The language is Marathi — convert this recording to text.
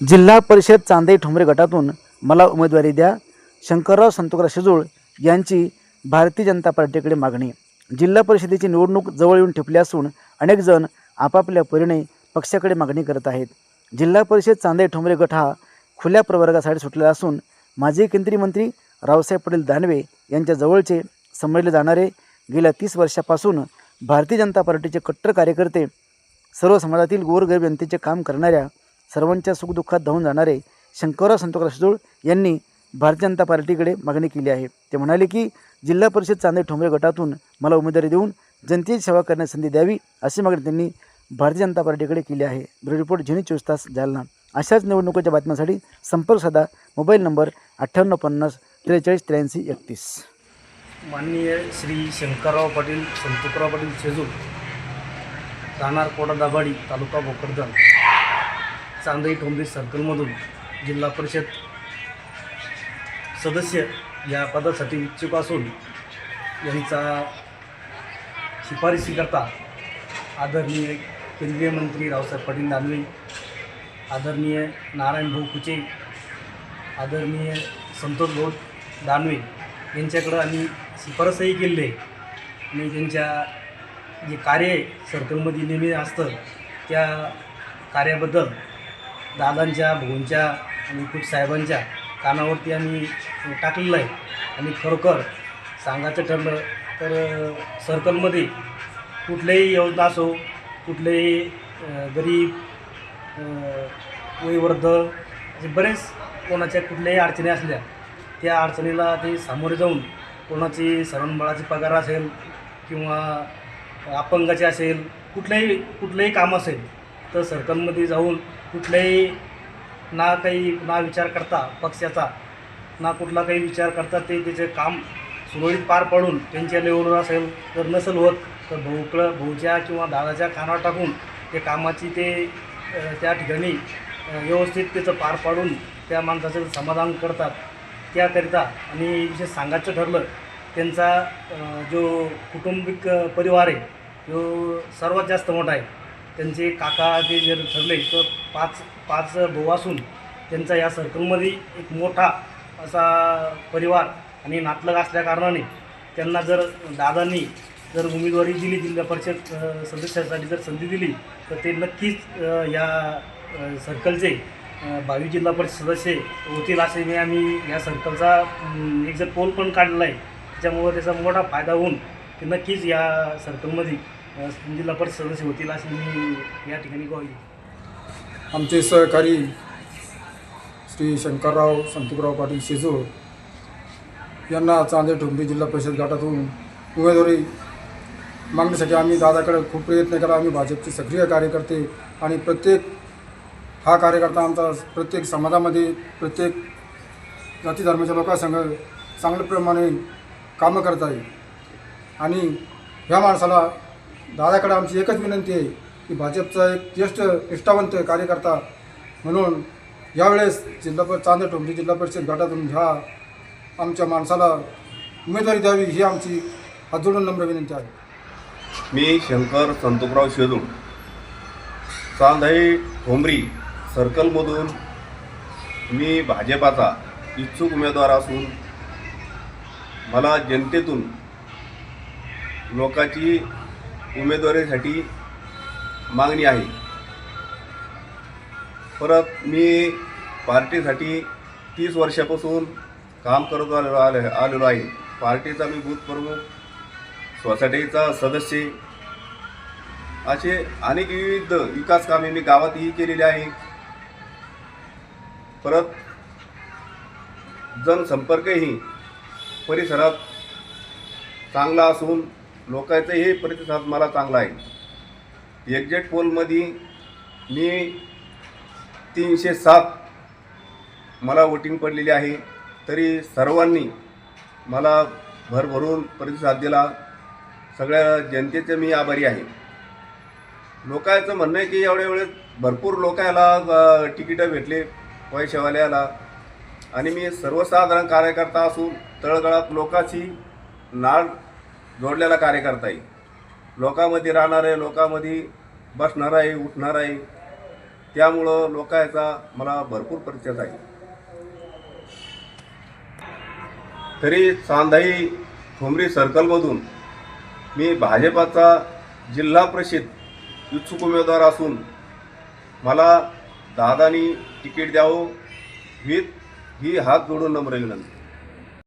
जिल्हा परिषद चांदई ठोंबरे गटातून मला उमेदवारी द्या. शंकरराव संतोकराव शिजूळ यांची भारतीय जनता पार्टीकडे मागणी. जिल्हा परिषदेची निवडणूक जवळ येऊन ठेपली असून अनेकजण आपापल्या परीने पक्षाकडे मागणी करत आहेत. जिल्हा परिषद चांदे ठोंबरे गट हा खुल्या प्रवर्गासाठी सुटलेला असून माजी केंद्रीय मंत्री रावसाहेब पटेल दानवे यांच्या जवळचे समजले जाणारे गेल्या तीस वर्षापासून भारतीय जनता पार्टीचे कट्टर कार्यकर्ते सर्व समाजातील गोरगरीब जनतेचे काम करणाऱ्या सर्वांच्या सुखदुःखात धावून जाणारे शंकरराव संतोकराव शिजोळ यांनी भारतीय जनता पार्टीकडे मागणी केली आहे. ते म्हणाले की जिल्हा परिषद चांदे ठोंबरे गटातून मला उमेदवारी देऊन जनतेची सेवा करण्याची संधी द्यावी अशी मागणी त्यांनी भारतीय जनता पार्टीकडे केली आहे. ब्युरो रिपोर्ट झिनी चोवीस तास जालना. अशाच निवडणुकीच्या बातम्यांसाठी संपर्क साधा. मोबाईल नंबर अठ्ठ्याण्णव पन्नास त्रेचाळीस त्र्याऐंशी एकतीस. माननीय श्री शंकरराव पाटील संतोकराव पाटील शेजूर राहणार कोडा दाभाडी तालुका भोकरदन. चांदई ठोंबरी सर्कलमधून जिल्हा परिषद सदस्य या पदासाठी इच्छुक असून यांचा शिफारसीकरता आदरणीय केंद्रीय मंत्री रावसाहेब पाटील दानवे आदरणीय नारायण भाऊ कुचे आदरणीय संतोष भाऊ दानवे यांच्याकडं आम्ही शिफारसही केलेली आहे. आणि त्यांच्या जे कार्य आहे सर्कलमध्ये नेहमी असतं त्या कार्याबद्दल दादांच्या भाऊंच्या आणि खूप साहेबांच्या कानावरती आम्ही टाकलेलं आहे. आणि खरोखर सांगायचं ठरलं तर सर्कलमध्ये कुठल्याही योजना असो कुठलेही गरीब वयवृद्ध असे बरेच कोणाच्या कुठल्याही अडचणी असल्या त्या अडचणीला ते सामोरे जाऊन कोणाची सरणबळाची पगार असेल किंवा अपंगाचे असेल कुठल्याही कुठलंही काम असेल तर सर्कलमध्ये जाऊन कुठल्याही ना काही ना विचार करता पक्षाचा ना कुठला काही विचार करता ते त्याचे काम सुरळीत पार पाडून त्यांच्या लेवलवर असेल तर नसेल होत तर भाऊकडं भाऊच्या किंवा दादाच्या कानावर टाकून ते कामाची ते त्या ठिकाणी व्यवस्थित त्याचं पार पाडून त्या माणसाचं समाधान करतात. त्याकरिता आणि विशेष सांगायचं ठरलं त्यांचा जो कुटुंबिक परिवार आहे तो सर्वात जास्त मोठा आहे. त्यांचे काका जे जर ठरले तर पाच पाच भाऊ असून त्यांचा या सर्कलमध्ये एक मोठा असा परिवार आणि नातलग असल्याकारणाने त्यांना जर दादांनी जर उमेदवारी दिली जिल्हा परिषद सदस्यासाठी जर संधी दिली तर ते नक्कीच या सर्कलचे बावीस जिल्हा परिषद सदस्य होतील असे मी आम्ही या सर्कलचा एक जर पोल पण काढलेला आहे त्याच्यामुळं त्याचा मोठा फायदा होऊन ते नक्कीच या सर्कलमध्ये जिल्हा म्हणजे परिषद सदस्य होतील असे मी या ठिकाणी ग्वाही आमचे सहकारी श्री शंकरराव संतुकराव पाटील शेजूळ यांना चांदे ठोंबी जिल्हा परिषद गटातून उमेदवारी मागण्यासाठी आम्ही दादाकडे खूप प्रयत्न केला. आम्ही भाजपचे सक्रिय कार्यकर्ते आणि प्रत्येक हा कार्यकर्ता आमचा प्रत्येक समाजामध्ये प्रत्येक जाती धर्माच्या लोकांसंग चांगल्या प्रमाणे कामं करत आहे. आणि ह्या माणसाला दादाकडे आमची एकच विनंती आहे की भाजपचा एक ज्येष्ठ निष्ठावंत कार्यकर्ता म्हणून यावेळेस जिल्हा प चांदे टोमजी जिल्हा परिषद गटातून ह्या आमच्या माणसाला उमेदवारी द्यावी ही आमची हात जोडून नम्र विनंती आहे. मी शंकर संतोकराव शेजूळ चांदाई ठोंबरी सर्कलमधून मी भाजपाचा इच्छुक उमेदवार असून मला जनतेतून लोकांची उमेदवारीसाठी मागणी आहे. परत मी पार्टीसाठी तीस वर्षापासून काम करत आलेलो आले आलेलो आहे. पार्टीचा मी बूथ प्रमुख सोसायटीचा सदस्य असे अनेक विविध विकास कामे मी गावातही केलेली आहे. परत जनसंपर्कही परिसरात चांगला असून लोकांचाही प्रतिसाद मला चांगला आहे. एक्झॅक्ट पोलमध्ये मी तीनशे सात मला वोटिंग पडलेली आहे. तरी सर्वांनी मला भरभरून प्रतिसाद दिला. सगळ्या जनतेचे मी आभारी आहे. लोकांचं म्हणणं आहे की एवढ्या वेळेस भरपूर लोकांना तिकीटं भेटले पैशावाल्याला आणि मी सर्वसाधारण कार्यकर्ता असून तळगळात लोकाची नाळ जोडलेला कार्यकर्ता आहे. लोकांमध्ये राहणार आहे लोकांमध्ये बसणार आहे उठणार आहे. त्यामुळं लोकांचा मला भरपूर परिचय आहे. तरी चांदाई ठोंबरी सर्कलमधून मी भाजपाचा जिल्हा परिषद इच्छुक उमेदवार असून मला दादानी तिकीट द्यावं वीत ही हात जोडून नम्र विनंती.